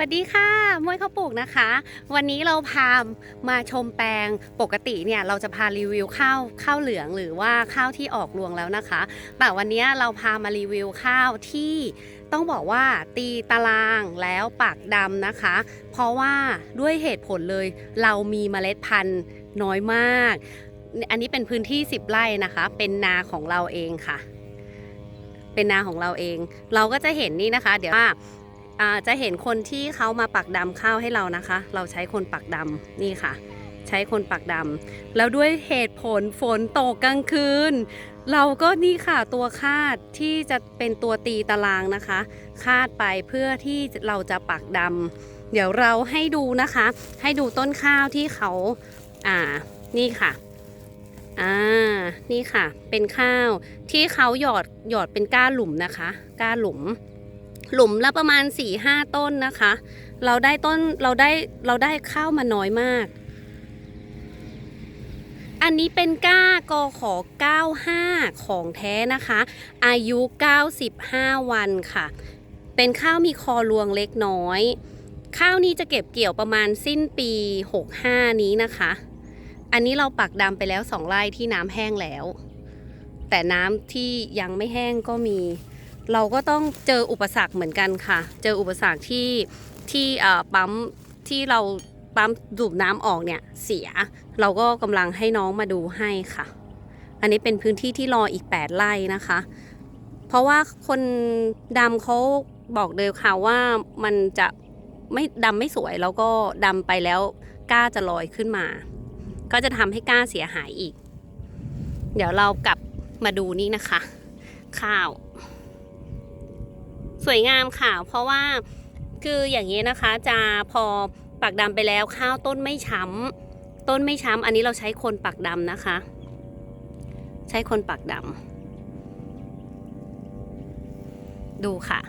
สวัสดีค่ะมวยข้าวปลูกนะคะ วันนี้เราพามาชมแปลงปกติเนี่ยเราจะพารีวิวข้าวข้าวเหลืองหรือว่าข้าวที่ออกรวงแล้วนะคะ แต่วันนี้เราพามารีวิวข้าวที่ต้องบอกว่าตีตารางแล้วปากดำนะคะ เพราะว่าด้วยเหตุผลเลยเรามีเมล็ดพันธุ์น้อยมาก อันนี้เป็นพื้นที่ 10 ไร่นะคะ เป็นนาของเราเองค่ะ เป็นนาของเราเอง เราก็จะเห็นนี่นะคะ เดี๋ยวว่าอ่า จะเห็นคนที่เขามาปักดำข้าวให้เรานะคะ เราใช้คนปักดำนี่ค่ะ ใช้คนปักดำแล้วด้วยเหตุผลฝนตกกลางคืน เราก็นี่ค่ะตัวคาดที่จะเป็นตัวตีตารางนะคะ คาดไปเพื่อที่เราจะปักดำเดี๋ยวเราให้ดูนะคะ ให้ดูต้นข้าวที่เขาอ่านี่ค่ะอ่านี่ค่ะ เป็นข้าวที่เขาหยอดหยอดเป็นก้าหลุมนะคะ ก้าหลุม หลุมละประมาณ4ี่ห้าต้นนะคะ เราได้ต้นเราได้เราได้ข้าวมาน้อยมาก อันนี้เป็นก้ากอขอ95 ของแท้นะคะ อายุ 95 วันค่ะ เป็นข้าวมีคอรวงเล็กน้อย ข้าวนี้จะเก็บเกี่ยวประมาณสิ้นปี 65 นี้นะคะ อันนี้เราปักดำไปแล้ว2ไร่ที่น้ำแห้งแล้ว แต่น้ำที่ยังไม่แห้งก็มี เราก็ต้องเจออุปสรรคเหมือนกันค่ะ เจออุปสรรคที่ที่ปั๊มที่เราปั๊มดูดน้ำออกเนี่ยเสีย เราก็กำลังให้น้องมาดูให้ค่ะ อันนี้เป็นพื้นที่ที่รออีก 8 ไร่นะคะ เพราะว่าคนดำเขาบอกเลยค่ะว่ามันจะไม่ดำไม่สวยแล้วก็ดำไปแล้วก้าจะลอยขึ้นมา ก็จะทำให้ก้าเสียหายอีก เดี๋ยวเรากลับมาดูนี่นะคะ ข้าว สวยงามค่ะ เพราะว่าคืออย่างนี้นะคะจะพอปักดำไปแล้วข้าวต้นไม่ช้ำต้นไม่ช้ำอันนี้เราใช้คนปักดำนะคะ ใช้คนปักดำดูค่ะ